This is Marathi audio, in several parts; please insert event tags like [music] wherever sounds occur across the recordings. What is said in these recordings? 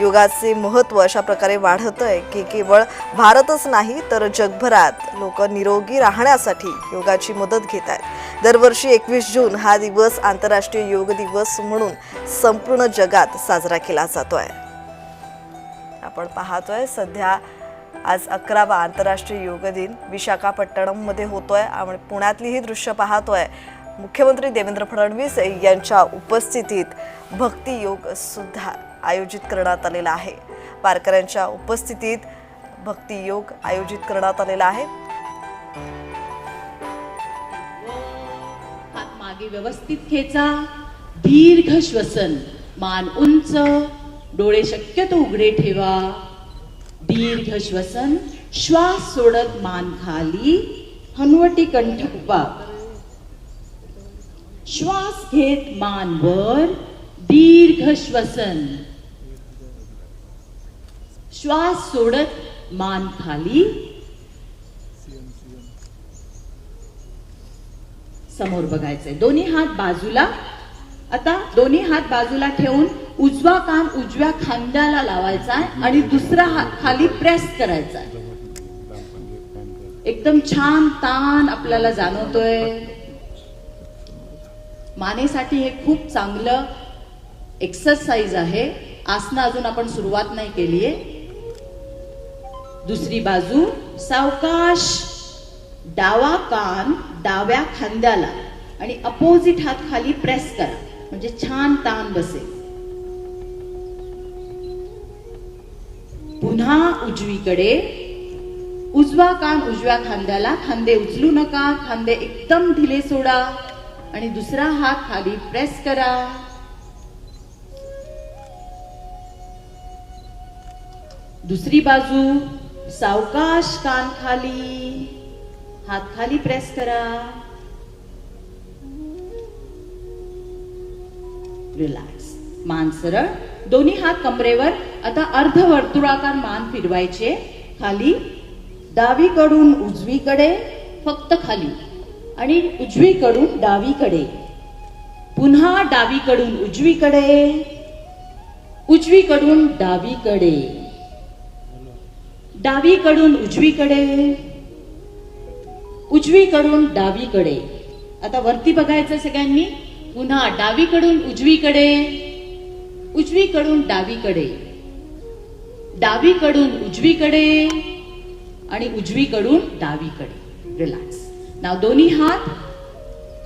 योगाचे महत्त्व अशा प्रकारे वाढत आहे की केवळ भारतच नाही तर जगभरात लोक निरोगी राहण्यासाठी योगाची मदत घेत आहेत. दरवर्षी एकवीस जून हा दिवस आंतरराष्ट्रीय योग दिवस म्हणून संपूर्ण जगात साजरा केला जातो आहे आपण पाहतोय सध्या आज अकरावा आंतरराष्ट्रीय योग दिन विशाखापट्टणममध्ये होतोय. आणि पुण्यातली ही दृश्य पाहतोय. मुख्यमंत्री देवेंद्र फडणवीस यांच्या उपस्थितीत भक्ती योग सुद्धा आयोजित करण्यात आलेला आहे. वारकऱ्यांच्या उपस्थितीत भक्ती योग आयोजित करण्यात आलेला आहे. हात मागे व्यवस्थित खेचा दीर्घ श्वसन. मान उंच. डोळे शक्यतो उघडे ठेवा. दीर्घ श्वसन. श्वास सोडत मान खाली. हनुवटी कंठ उभा श्वास घेत मान वर. दीर्घ श्वसन. श्वास सोडत मान खाली. समोर बघायचंय. दोन्ही हात बाजूला. आता दोन्ही हात बाजूला ठेवून उजवा कान उजव्या खांद्याला लावायचा आहे आणि दुसरा हात खाली प्रेस करायचा आहे. एकदम छान ताण आपल्याला जाणवतोय. मानेसाठी हे खूप चांगलं एक्सरसाइज आहे. आसनं अजून आपण सुरुवात नाही केलीये. दुसरी बाजू सावकाश डावा कान डाव्या खांद्याला आणि अपोजिट हात खाली प्रेस करा. म्हणजे छान ताण बसेल. पुन्हा उजवीकडे उजवा कान उजव्या खांद्याला खांदे उचलू नका खांदे एकदम ढिले सोडा आणि दुसरा हात खाली प्रेस करा. दुसरी बाजू सावकाश कान खाली हात खाली प्रेस करा. रिलॅक्स मान सरळ. दोन्ही हात कमरेवर. आता अर्धवर्तुळाकार मान फिरवायचे. खाली. डावीकडून उजवीकडे फक्त खाली. आणि उजवीकडून डावीकडे. पुन्हा डावीकडून उजवीकडे. उजवीकडून डावीकडे. डावीकडून उजवीकडे उजवीकडून डावीकडे. आता वरती बघायचं सगळ्यांनी पुन्हा डावीकडून उजवीकडे उजवीकडून डावीकडे. डावीकडून उजवीकडे आणि उजवीकडून डावीकडे. रिलॅक्स नाव दोन्ही हात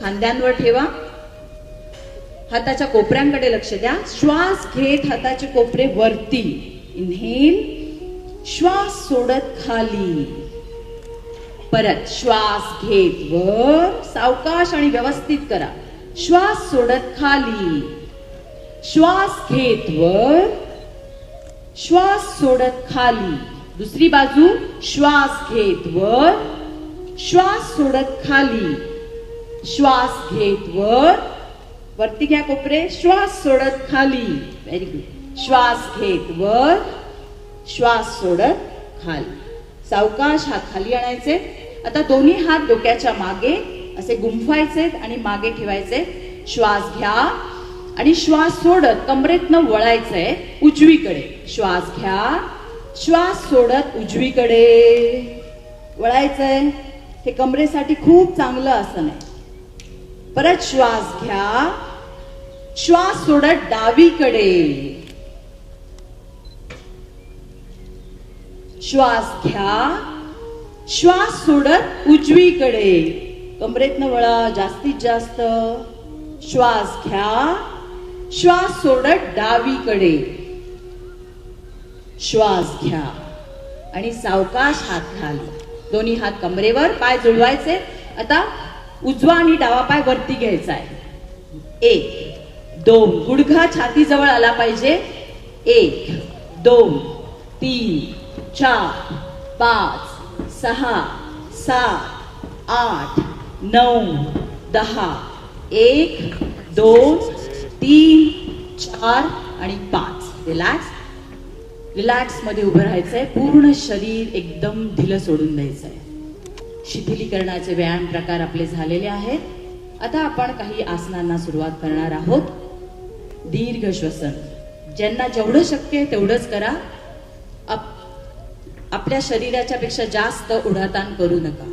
खांद्यांवर ठेवा. हाताच्या कोपऱ्यांकडे लक्ष द्या. श्वास घेत हाताचे कोपरे वरती. इनहेल श्वास सोडत खाली. परत श्वास घेत वर सावकाश आणि व्यवस्थित करा. श्वास सोडत खाली. श्वास घेत वर श्वास सोडत खाली. दुसरी बाजू श्वास घेत वर श्वास सोडत खाली. श्वास घेत वर. वरती घ्या कोपरे. श्वास सोडत खाली. व्हेरी गुड श्वास घेत वर. श्वास सोडत खाली. सावकाश हात खाली आणायचे. आता दोन्ही हात डोक्याच्या मागे असे गुंफायचे आणि मागे ठेवायचे. श्वास घ्या आणि श्वास सोडत कमरेतनं वळायचंय उजवीकडे. श्वास घ्या श्वास सोडत उजवीकडे. वळायचंय. हे कमरेसाठी खूप चांगलं आसन आहे. परत श्वास घ्या. श्वास सोडत डावीकडे. श्वास घ्या. श्वास सोडत उजवीकडे. कमरेतनं वळा जास्तीत जास्त. श्वास घ्या. श्वास सोडत डावीकडे. श्वास घ्या. आणि सावकाश हात घाल. दोन्ही हात कमरेवर पाय जुळवायचे. आता उजवा आणि डावा पाय वरती घ्यायचा आहे. एक दोन. गुडघा छाती जवळ आला पाहिजे. एक दोन तीन. चार पाच सहा सात आठ नऊ दहा एक दोन तीन चार आणि पाच. रिलॅक्स रिलॅक्समध्ये उभं राहायचंय. पूर्ण शरीर एकदम ढिलं सोडून द्यायचंय. शिथिलीकरणाचे व्यायाम प्रकार आपले झालेले आहेत. आता आपण काही आसनांना सुरुवात करणार आहोत. दीर्घ श्वसन. ज्यांना जेवढं शक्य आहे तेवढंच करा. आप- आपल्या शरीराच्या पेक्षा जास्त उडाताण करू नका.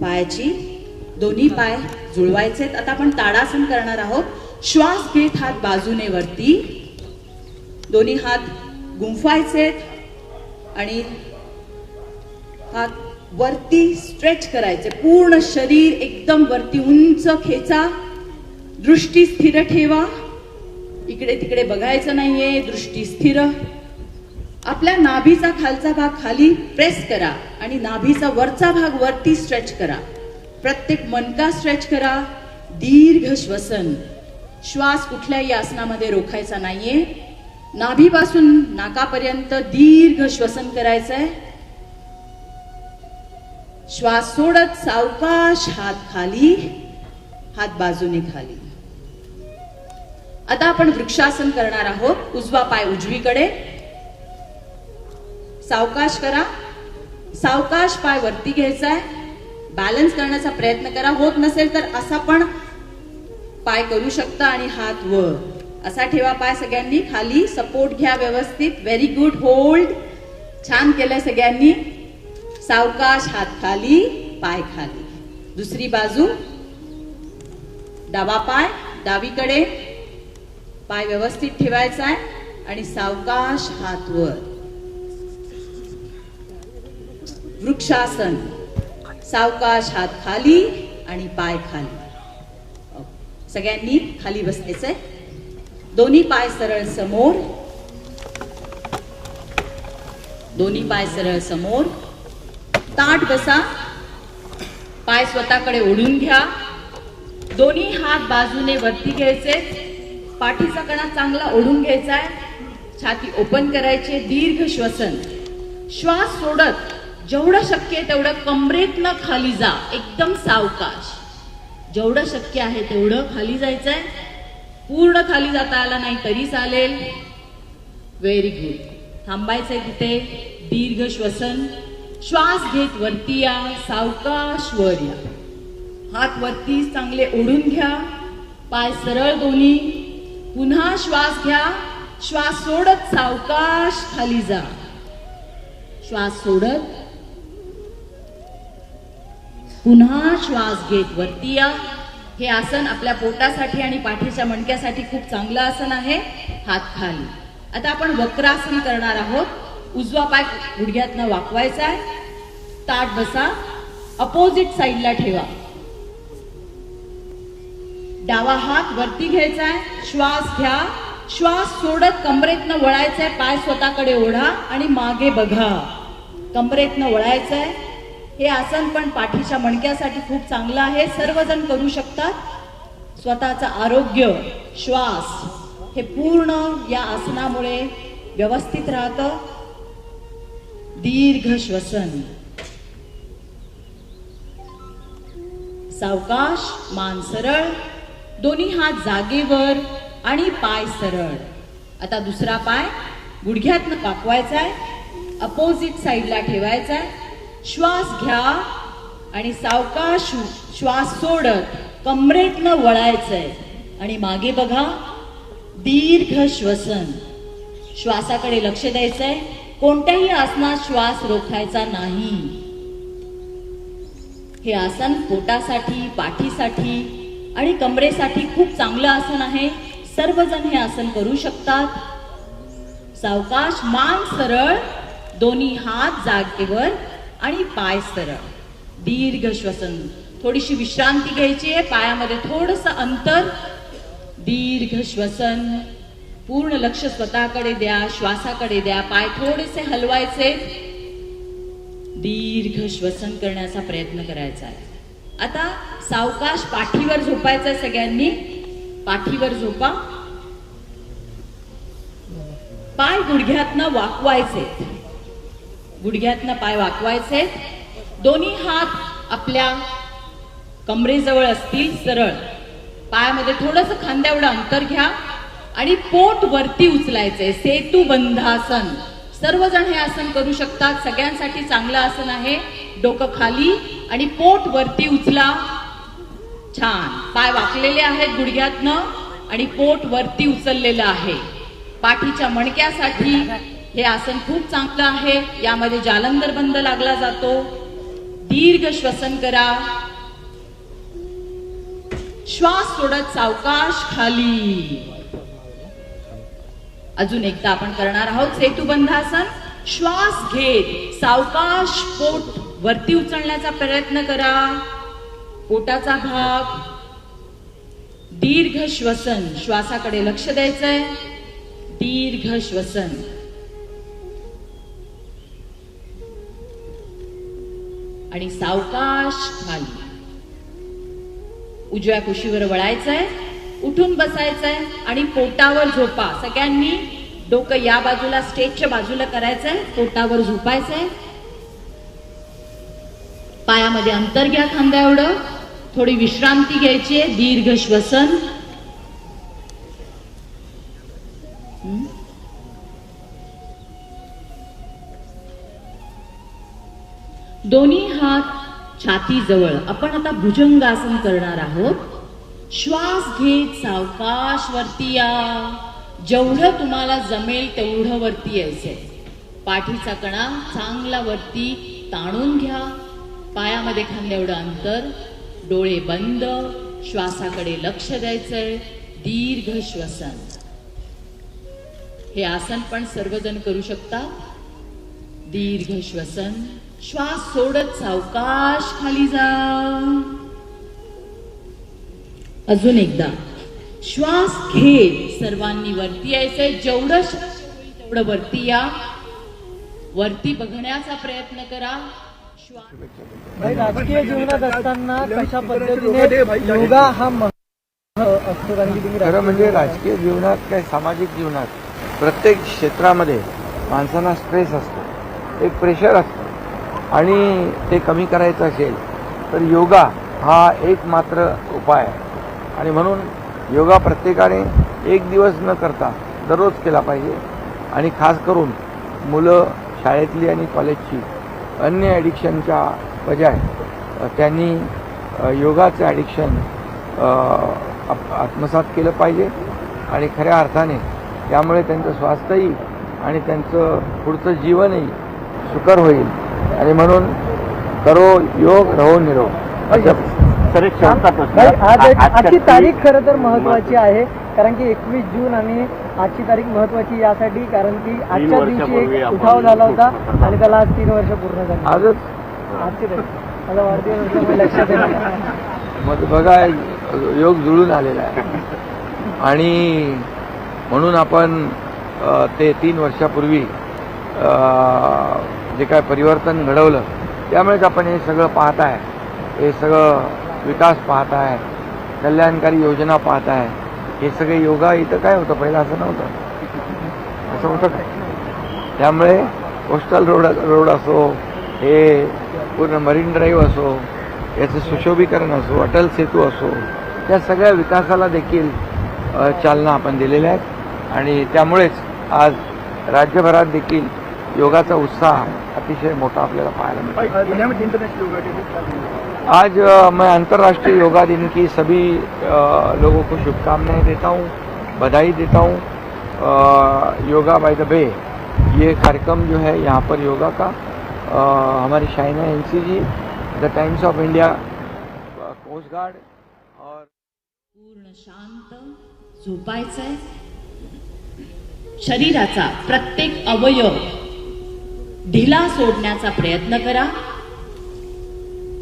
पायाची दोन्ही पाय जुळवायचे आता आपण ताडासन करणार आहोत. श्वास घेत हात बाजूने वरती. दोन्ही हात गुंफायचेत. आणि हात वरती स्ट्रेच करायचे. पूर्ण शरीर एकदम वरती उंच खेचा. दृष्टी स्थिर ठेवा. इकडे तिकडे बघायचं नाहीये. दृष्टी स्थिर. आपल्या नाभीचा खालचा भाग खाली प्रेस करा आणि नाभीचा वरचा भाग वरती स्ट्रेच करा. प्रत्येक मनका स्ट्रेच करा. दीर्घ श्वसन. श्वास कुठल्याही आसनामध्ये रोखायचा नाहीये. नाभीपासून नाकापर्यंत दीर्घ श्वसन करायचंय. श्वास सोडत सावकाश हात खाली हात बाजूने खाली. आता आपण वृक्षासन करणार आहोत. उजवा पाय उजवीकडे. सावकाश करा. सावकाश पाय वरती घ्यायचा आहे बॅलन्स करण्याचा प्रयत्न करा. होत नसेल तर असा पण पाय करू शकता आणि हात वर. असा ठेवा पाय सगळ्यांनी. खाली सपोर्ट घ्या व्यवस्थित. व्हेरी गुड होल्ड छान केलंय सगळ्यांनी. सावकाश हात खाली पाय खाली. दुसरी बाजू. डावा पाय डावीकडे. पाय व्यवस्थित ठेवायचा आहे आणि सावकाश हात वर. वृक्षासन. सावकाश हात खाली आणि पाय खाली. सगळ्यांनी खाली बसायचंय दोन्ही पाय सरळ समोर. दोन्ही पाय सरळ समोर. ताट बसा. पाय स्वतःकडे ओढून घ्या. दोन्ही हात बाजूने वरती घ्यायचे. पाठीचा कणा चांगला ओढून घ्यायचा आहे. छाती ओपन करायचे दीर्घ श्वसन. श्वास सोडत. जेवढं शक्य आहे तेवढं कमरेतनं खाली जा. एकदम सावकाश. जेवढं शक्य आहे तेवढं खाली जायचंय. पूर्ण खाली जाता आला नाही तरी चालेल. व्हेरी गुड थांबायचंय तिथे. दीर्घ श्वसन. श्वास घेत वरती या. सावकाश वर या. हात वरती चांगले ओढून घ्या. पाय सरळ दोन्ही. पुन्हा श्वास घ्या. श्वास सोडत सावकाश खाली जा. श्वास सोडत पुन्हा श्वास घेत वरती या. हे आसन आपल्या पोटासाठी आणि पाठीच्या मणक्यासाठी खूप चांगलं आसन आहे. हात खाली. आता आपण वक्रासन करणार आहोत. उजवा पाय गुडघ्यातनं वाकवायचा आहे. ताट बसा. अपोजिट साईडला ठेवा. डावा हात वरती घ्यायचा आहे. श्वास घ्या. श्वास सोडत कमरेतनं आहे पाय स्वतःकडे ओढा आणि मागे बघा. कमरेतनं आहे हे आसन पण पाठीच्या मणक्यासाठी खूप चांगलं आहे. सर्वजण करू शकतात. स्वतःचं आरोग्य श्वास हे पूर्ण या आसनामुळे व्यवस्थित राहतं. दीर्घ श्वसन. सावकाश मान सरळ दोन्ही हात जागेवर आणि पाय सरळ. आता दुसरा पाय गुडघ्यातनं कापवायचा आहे अपोजिट साईडला ठेवायचा आहे श्वास घ्या आणि सावकाश श्वास सोडत कमरेतनं वळायचंय. आणि मागे बघा दीर्घ श्वसन. श्वासाकडे लक्ष द्यायचंय. कोणत्याही आसनात श्वास रोखायचा नाही. हे आसन पोटासाठी पाठीसाठी आणि कमरेसाठी खूप चांगलं आसन आहे. सर्वजण हे आसन करू शकतात. सावकाश मान सरळ दोन्ही हात जागेवर आणि पाय सरळ. दीर्घ श्वसन. थोडीशी विश्रांती घ्यायची आहे. पायामध्ये थोडस अंतर. दीर्घ श्वसन. पूर्ण लक्ष स्वतःकडे द्या श्वासाकडे द्या. पाय थोडेसे हलवायचे. दीर्घ श्वसन करण्याचा प्रयत्न करायचा आहे. आता सावकाश पाठीवर झोपायचं सगळ्यांनी. पाठीवर झोपा. पाय गुडघ्यातनं वाकवायचे. गुडघ्यातनं पाय वाकवायचे. दोन्ही हात आपल्या कमरेजवळ असतील सरळ. पायामध्ये थोडस खांद्याएवढं अंतर घ्या आणि पोट वरती उचलायचे. सेतू बंधासन. सर्वजण हे आसन करू शकतात. सगळ्यांसाठी चांगलं आसन आहे. डोकं खाली आणि पोट वरती उचला. छान. पाय वाकलेले आहेत गुडघ्यातनं आणि पोट वरती उचललेलं आहे. पाठीच्या मणक्यासाठी हे आसन खूप चांगलं आहे. यामध्ये जालंधर बंद लागला जातो. दीर्घ श्वसन करा. श्वास सोडत सावकाश खाली. अजून एकदा आपण करणार आहोत सेतुबंधासन श्वास घेत सावकाश पोट वरती उचलण्याचा प्रयत्न करा. पोटाचा भाग. दीर्घ श्वसन. श्वासाकडे लक्ष द्यायचंय. दीर्घ श्वसन. आणि सावकाश खाली उजव्या कुशीवर वळायचंय उठून बसायचंय आणि पोटावर झोपा. सगळ्यांनी डोकं या बाजूला स्टेजच्या बाजूला करायचंय पोटावर झोपायचंय. पायामध्ये अंतर घ्या खांद्या एवढं थोडी विश्रांती घ्यायची आहे दीर्घ श्वसन. दोन्ही हात छातीजवळ आपण आता भुजंगासन करणार आहोत. श्वास घेत सावकाश वरती या. जेवढं तुम्हाला जमेल तेवढं वरती यायचंय. पाठीचा कणा चांगला वरती ताणून घ्या. पायामध्ये खांद्या एवढं अंतर. डोळे बंद. श्वासाकडे लक्ष द्यायचंय. दीर्घ श्वसन. हे आसन पण सर्वजण करू शकता. दीर्घ श्वसन. श्वास सोडत सावकाश खाली जा. अजून एकदा श्वास घेत सर्वांनी वरती यायचंय. जेवढं शक्य होईल तेवढं वरती या. वरती बघण्याचा प्रयत्न करा. श्वास भाई, राजकीय जीवनात असताना कशा पद्धतीने योगा हा महत्त्व असतो खरं म्हणजे राजकीय जीवनात काय सामाजिक जीवनात प्रत्येक क्षेत्रामध्ये माणसांना स्ट्रेस असतो एक प्रेशर असतं. आणि ते कमी करायचं असेल तर योगा हा एक मात्र उपाय आहे. आणि म्हणून योगा प्रत्येकाने एक दिवस न करता दररोज केला पाहिजे. आणि खास करून मुलं शाळेतली आणि कॉलेजची अन्य ॲडिक्शनच्या बजाय त्यांनी योगाचं ॲडिक्शन आत्मसात केलं पाहिजे. आणि खऱ्या अर्थाने त्यामुळे त्यांचं स्वास्थ्यही आणि त्यांचं पुढचं जीवनही सुकर होईल. आणि म्हणून करो योग रहो निरोग. आज एक आजची तारीख खरं तर महत्वाची आहे कारण की एकवीस जून आणि आजची तारीख महत्वाची यासाठी कारण की आजच्या दिवशी एक उठाव झाला होता आणि त्याला आज तीन वर्ष पूर्ण झाली. आजच? आजची तारीख. माझा वाढदिवस लक्षात येईल मग [laughs] बघा योग जुळून आलेला आहे. आणि म्हणून आपण ते तीन वर्षापूर्वी जे काय परिवर्तन घडवलं त्यामुळेच आपण हे सगळं पाहत आहे हे सगळं विकास पाहत आहे कल्याणकारी योजना पाहत आहे हे सगळे योगा इथं काय होतं? पहिलं असं नव्हतं. असं होतं काय? त्यामुळे कोस्टल रोड रोड असो हे पूर्ण मरीन ड्राईव्ह असो याचं सुशोभीकरण असो अटल सेतू असो त्या सगळ्या विकासाला देखील चालना आपण दिलेल्या आहेत. आणि त्यामुळेच आज राज्यभरात देखील योगाचा उत्साह अतिशय मोठा आपल्याला पाहायला मिळतो. आज मैं अंतर्राष्ट्रीय योगा दिन की सभी लोगों को शुभकामनाएं देता हूँ बधाई देता हूँ। योगा बाय द बे ये कार्यक्रम जो है यहाँ पर योगा का अ, हमारी Shaina N G the Times of India coast guard और पूर्ण शांत झोपायचंय. शरीराचा प्रत्येक अवयव ढिला सोडण्याचा प्रयत्न करा.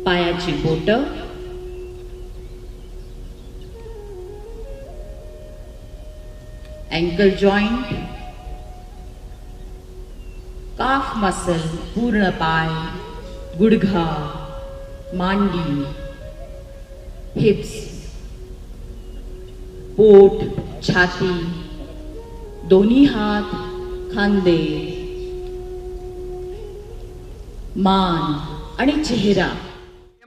पायाची बोट. अँकल जॉईंट काफ मसल पूर्ण पाय गुडघा मांडी हिप्स पोट छाती दोन्ही हात खांदे मान चेहरा.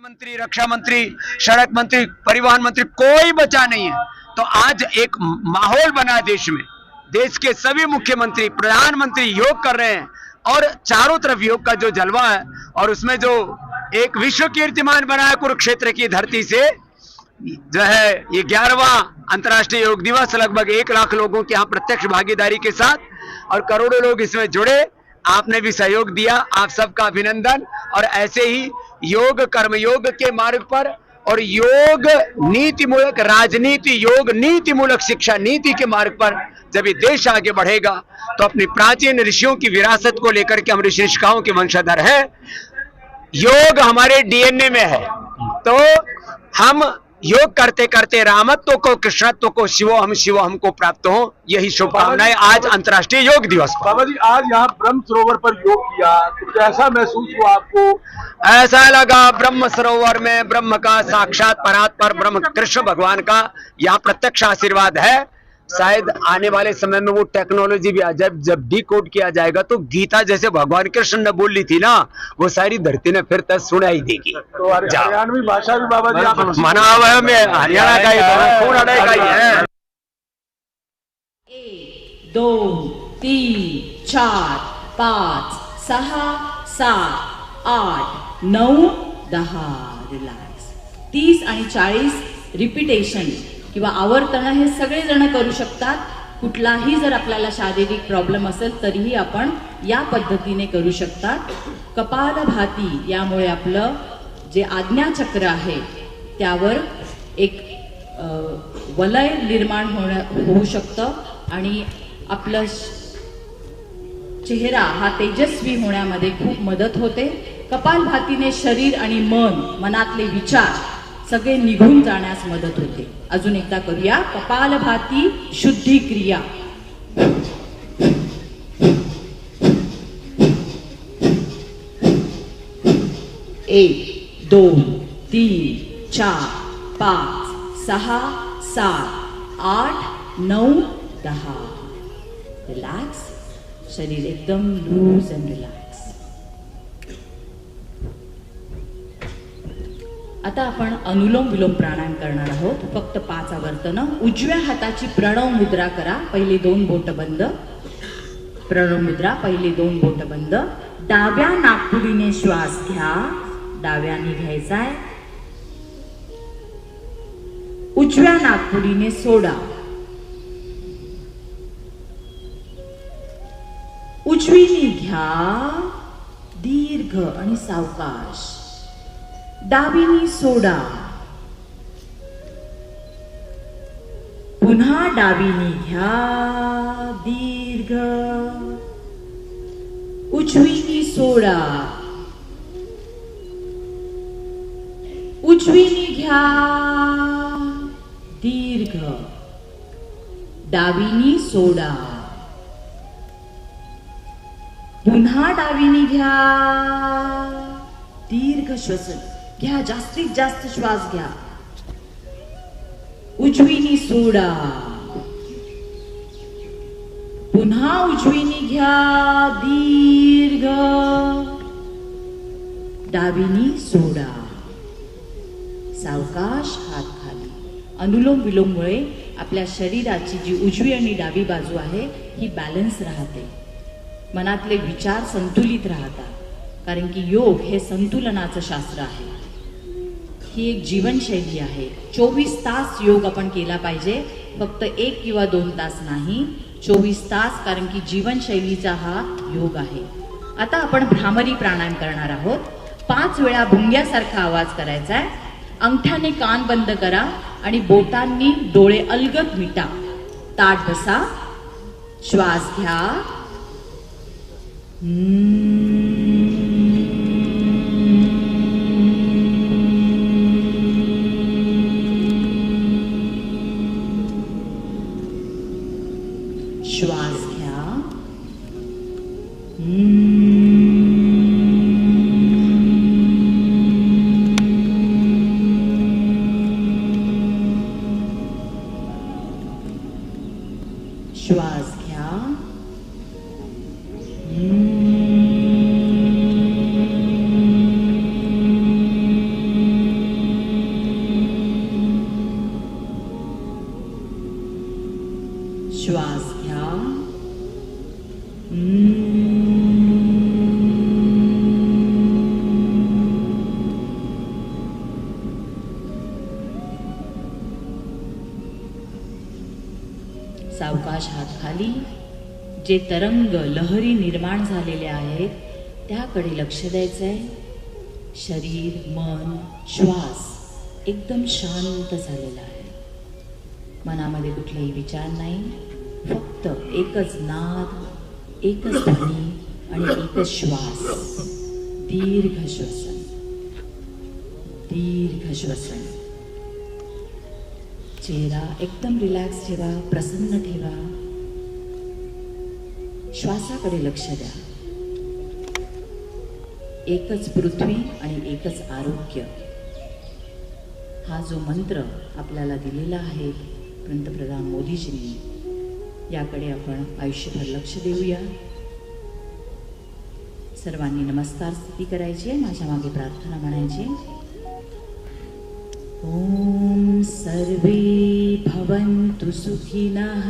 मंत्री रक्षा मंत्री सड़क मंत्री, परिवहन मंत्री, कोई बचा नहीं है। तो आज एक माहौल बना देश में। देश के सभी मुख्यमंत्री, प्रधानमंत्री योग कर रहे हैं और चारों तरफ़ योग का जो जलवा है और उसमें जो एक विश्व कीर्तिमान बना है कुरुक्षेत्र की धरती से, जो है ये ग्यारहवा अंतर्राष्ट्रीय योग दिवस, लगभग एक लाख लोगों की यहाँ प्रत्यक्ष भागीदारी के साथ और करोड़ों लोग इसमें जुड़े। आपने भी सहयोग दिया, आप सबका अभिनंदन। और ऐसे ही योग कर्म योग के मार्ग पर और योग नीति मूलक राजनीति योग नीति मूलक शिक्षा नीति के मार्ग पर जब ये देश आगे बढ़ेगा तो अपनी प्राचीन ऋषियों की विरासत को लेकर के हम ऋषि ऋषिकाओं के वंशधर हैं। योग हमारे डीएनए में है। तो हम योग करते करते रामत्व को कृष्णत्व को शिवो हम शिवो हमको प्राप्त हो। यही शुभकामनाएँ आज अंतर्राष्ट्रीय योग दिवस बाबा जी आज यहाँ ब्रह्म सरोवर पर योग किया। तो कैसा महसूस हुआ आपको? ऐसा लगा ब्रह्म सरोवर में ब्रह्म का साक्षात परात्पर ब्रह्म कृष्ण भगवान का। यहाँ प्रत्यक्ष आशीर्वाद है। शायद आने वाले समय में वो टेक्नोलॉजी भी आ जाए जब डी कोड किया जाएगा तो गीता जैसे भगवान कृष्ण ने बोली थी ना वो सारी धरती ने फिर तक सुनाई देगी। तो हरियाणवी भाषा भी बाबा जी मना हुआ है मैं हरियाणा का ही कौन अड़े का ही है? एक दोन तीन चार पाच सहा सात आठ नऊ दहा रिलॅक्स तीस आणि चाळीस रिपिटेशन। किंवा आवर्तन हे सगळेजण करू शकतात. कुठलाही जर आपल्याला शारीरिक प्रॉब्लेम असेल तरीही आपण या पद्धतीने करू शकतात. कपालभाती यामुळे आपलं जे आज्ञाचक्र आहे त्यावर एक वलय निर्माण होणं होऊ शकतं आणि आपलं श- चेहरा हा तेजस्वी होण्यामध्ये खूप मदत होते. कपालभातीने शरीर आणि मन मनातले विचार सगळे निघून जाण्यास मदत होते. अजून एकदा करूया. कपालभाती शुद्धी क्रिया. एक दोन तीन चार पाच सहा सात आठ नऊ दहा. रिलॅक्स शरीर एकदम लूज अँड रिलॅक्स आता आपण अनुलोम विलोम प्राणायाम करणार आहोत. फक्त पाच आवर्तनं. उजव्या हाताची प्रणव मुद्रा करा. पहिले दोन बोट बंद. प्रणव मुद्रा पहिली दोन बोट बंद. डाव्या नागपुडीने श्वास घ्या. डाव्याने घ्यायचाय. उजव्या नागपुडीने सोडा. उजवीने घ्या. दीर्घ आणि सावकाश. डावीनी सोडा. पुन्हा डावीनी घ्या दीर्घ. उजवीनी सोडा. उजवीनी घ्या दीर्घ. डावीनी सोडा. पुन्हा डावीनी घ्या दीर्घ श्वसन. घ्या जास्तीत जास्त श्वास घ्या. उजवीनी सोडा. पुन्हा उजवीनी घ्या दीर्घ. डावीनी सोडा. सावकाश हात खाली. अनुलोम विलोममुळे आपल्या शरीराची जी उजवी आणि डावी बाजू आहे ही बॅलन्स राहते. मनातले विचार संतुलित राहतात. कारण की योग हे संतुलनाचं शास्त्र आहे. ही एक जीवनशैली आहे. चोवीस तास योग आपण केला पाहिजे. फक्त एक किंवा दोन तास नाही चोवीस तास कारण की जीवनशैलीचा हा योग आहे. आता आपण भ्रामरी प्राणायाम करणार आहोत. पाच वेळा भुंग्यासारखा आवाज करायचा आहे. अंगठ्याने कान बंद करा आणि बोटांनी डोळे अलगद मिटा. ताट बसा. श्वास घ्या. जे तरंग लहरी निर्माण झालेले आहेत त्याकडे लक्ष द्यायचं आहे शरीर मन श्वास एकदम शांत झालेला आहे. मनामध्ये कुठलेही विचार नाही. फक्त एकच नाद एकच ध्वनी आणि एकच श्वास. दीर्घ श्वसन. दीर्घ श्वसन. चेहरा एकदम रिलॅक्स ठेवा प्रसन्न ठेवा. श्वासाकडे लक्ष द्या. एकच पृथ्वी आणि एकच आरोग्य. हा जो मंत्र आपल्याला दिलेला आहे पंतप्रधान मोदीजींनी याकडे आपण आयुष्यभर लक्ष देऊया. सर्वांनी नमस्कार स्थिती करायची आहे माझ्या मागे प्रार्थना म्हणायची ओम सर्वे भवन्तु सुखिनः.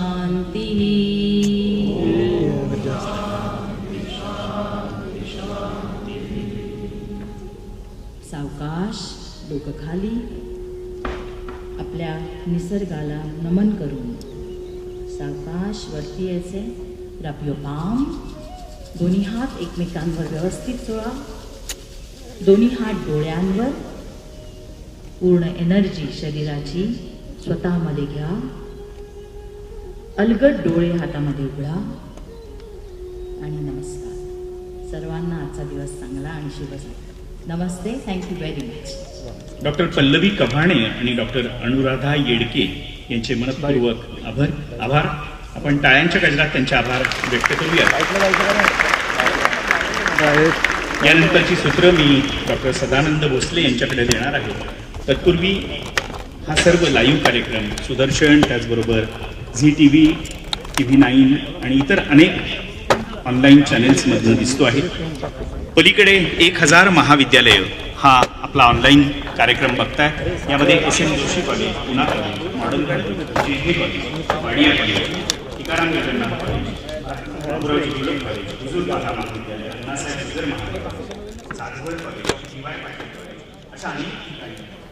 सावकाश डोकं खाली. आपल्या निसर्गाला नमन करून. सावकाश वरती यायचे. रब पाम दोन्ही हात एकमेकांवर व्यवस्थित चोळा दोन्ही हात डोळ्यांवर. पूर्ण एनर्जी शरीराची स्वतःमध्ये घ्या. अलगद डोळे हातामध्ये उघडा आणि नमस्कार. सर्वांना आजचा दिवस चांगला आणि शुभ नमस्ते thank you very much doctor Pallavi Kabhane आणि डॉक्टर अनुराधा येडके यांचे मनपूर्वक आभार. आभार. आपण टाळ्यांच्या गजरात त्यांचे आभार व्यक्त करूया. यानंतरची सूत्र मी डॉक्टर सदानंद भोसले यांच्याकडे देणार आहे. तत्पूर्वी हा सर्व लाईव्ह कार्यक्रम सुदर्शन त्याचबरोबर Zee T V T V nine आणि इतर अनेक ऑनलाईन चॅनेल्समधून दिसतो आहे. पलीकडे एक हजार महाविद्यालय हा आपला ऑनलाईन कार्यक्रम बघताय. यामध्ये S M Joshi college Poona college modern college जे हे college Wadia college Tikaram Jagannath college college महाविद्यालय अण्णासाहेब महाविद्यालय Satavad college D Patil college अशा अनेक